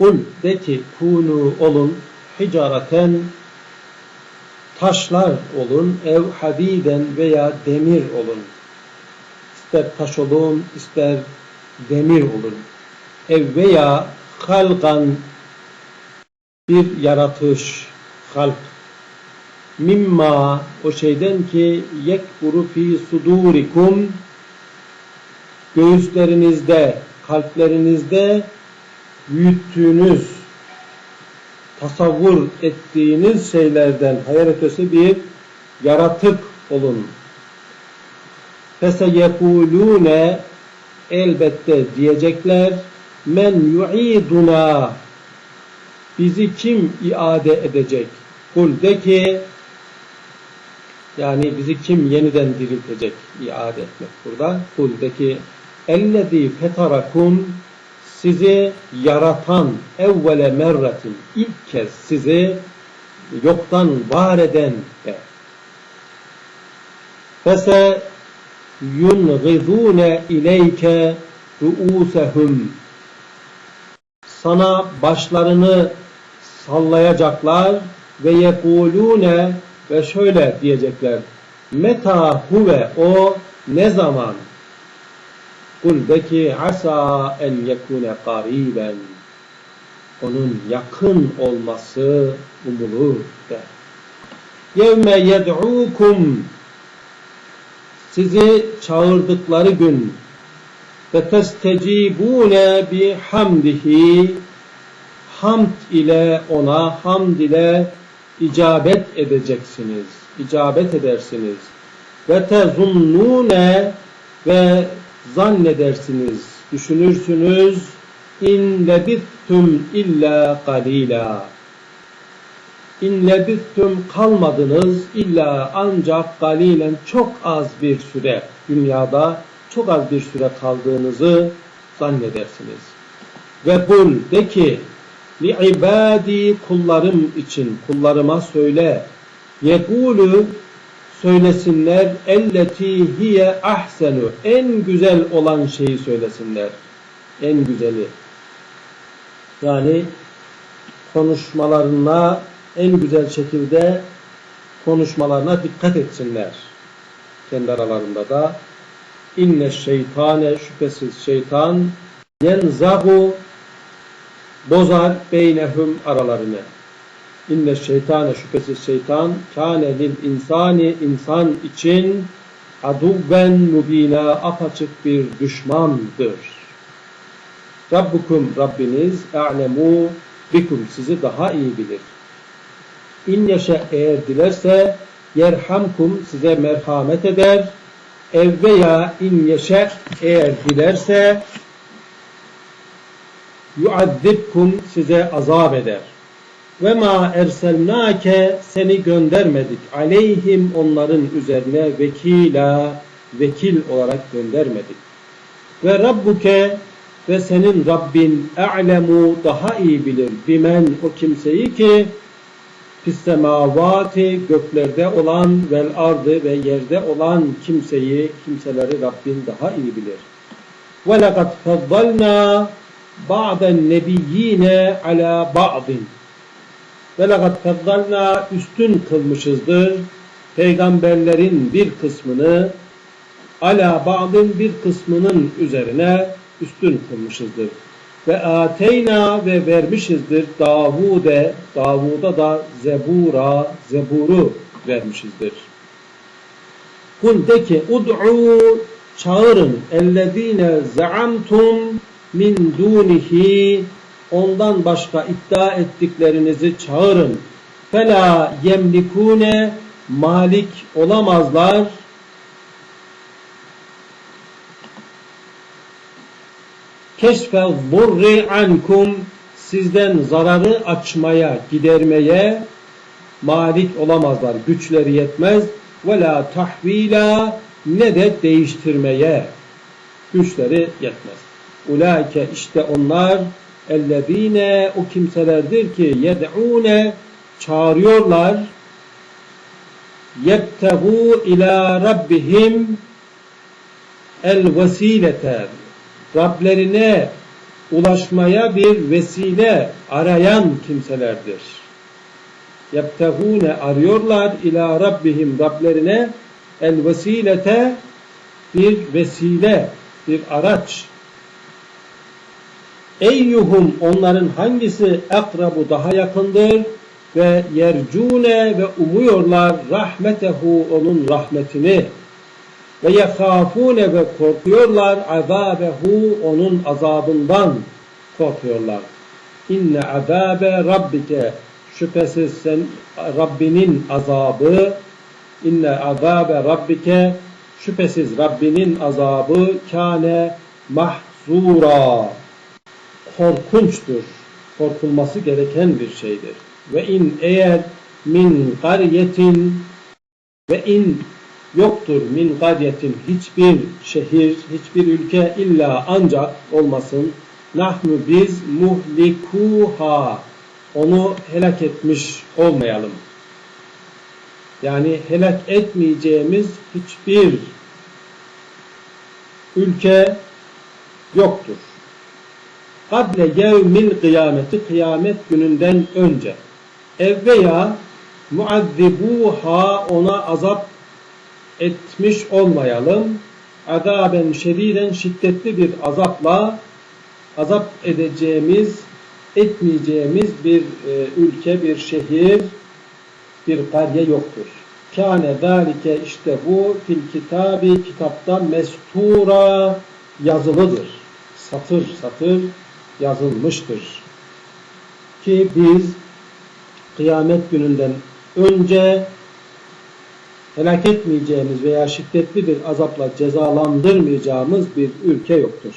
Kul de ki kunu olun hicareten taşlar olun ev hadiden veya demir olun. İster taş olun ister demir olun. Ev veya halgan bir yaratış halk mimma o şeyden ki yekburu fi sudurikum göğüslerinizde kalplerinizde büyüttüğünüz tasavvur ettiğiniz şeylerden hayal ötesi bir yaratık olun. Feseyekulune elbette diyecekler men yu'iduna bizi kim iade edecek? Kul de ki yani bizi kim yeniden diriltecek? iade etmek burada. Kul de ki ellezî fetarakum sizi yaratan evvele merretin ilk kez sizi yoktan var eden de. Fese yungizune ileyke ruusehum sana başlarını sallayacaklar ve yekulune ve şöyle diyecekler. Meta huve o ne zaman kul de ki asa en yekune kariben onun yakın olması umulur de yevme yed'ukum sizi çağırdıkları gün ve testecibune bi hamdihi hamd ile ona hamd ile icabet edeceksiniz. icabet edersiniz. Ve tezunnune ve zannedersiniz, düşünürsünüz. İn lebithtum illa qalila. İn lebithtum kalmadınız illa ancak galilen çok az bir süre dünyada çok az bir süre kaldığınızı zannedersiniz. Ve kul de ki li ibadi kullarım için kullarıma söyle yekulu söylesinler elleti hiye ahsenu. En güzel olan şeyi söylesinler. En güzeli. Yani konuşmalarına en güzel şekilde konuşmalarına dikkat etsinler. Kendi aralarında da. İnne şeytane şüphesiz şeytan yenzahu bozar beynehum aralarını. İnne şeytane şüphesiz şeytan kâne lil insani insan için aduvven mubina apaçık bir düşmandır. Rabbukum Rabbiniz e'lemu bikum sizi daha iyi bilir. İn yaşa eğer dilerse yerhamkum size merhamet eder. Ev veya in yeşe eğer dilerse yuazzibkum size azap eder. Ve ma erselnake seni göndermedik. Aleyhim onların üzerine vekila vekil olarak göndermedik. Ve rabbuke ve senin Rabbin e'lemu daha iyi bilir. Bimen o kimseyi ki fissemavati göklerde olan vel ardı ve yerde olan kimseyi, kimseleri Rabbin daha iyi bilir. Ve lekad faddalna ba'den nebiyyine ala ba'din. Ve lekad faddalna üstün kılmışızdır peygamberlerin bir kısmını ala ba'din bir kısmının üzerine üstün kılmışızdır. Ve ateyna ve vermişizdir Davud'e, Davud'a da Zebur'a, Zebur'u vermişizdir. Kul de ki ud'u çağırın ellezine zaamtum min dunihi ondan başka iddia ettiklerinizi çağırın. Fela yemlikune malik olamazlar keşfe burri ankum sizden zararı açmaya, gidermeye malik olamazlar. Güçleri yetmez. Ve la tahvila ne de değiştirmeye güçleri yetmez. Ulaike işte onlar ellezine o kimselerdir ki yed'une çağırıyorlar yebtehu ila rabbihim el vesilete Rablerine ulaşmaya bir vesile arayan kimselerdir. Yebtehune arıyorlar ila rabbihim Rablerine el vesilete bir vesile, bir araç. Eyyuhum onların hangisi akrabu daha yakındır? Ve yercune ve umuyorlar rahmetehu onun rahmetini. Ve yekafune ve korkuyorlar azabehu onun azabından korkuyorlar. İnne azabe rabbike şüphesiz sen Rabbinin azabı. İnne azabe rabbike şüphesiz Rabbinin azabı. Kâne mahzura korkunçtur. Korkulması gereken bir şeydir. Ve in eğer min qaryetin ve in yoktur min qaryetin hiçbir şehir, hiçbir ülke illa ancak olmasın nahnu biz muhlikuha onu helak etmiş olmayalım. Yani helak etmeyeceğimiz hiçbir ülke yoktur. Kable yevmil kıyameti kıyamet gününden önce ev veya muazzibuha ona azap etmiş olmayalım. Azaben şediden şiddetli bir azapla azap edeceğimiz, etmeyeceğimiz bir e, ülke, bir şehir, bir kariye yoktur. Kâne zâlike işte bu fil kitabi kitapta mestura yazılıdır. Satır satır yazılmıştır. Ki biz kıyamet gününden önce helak etmeyeceğimiz veya şiddetli bir azapla cezalandırmayacağımız bir ülke yoktur.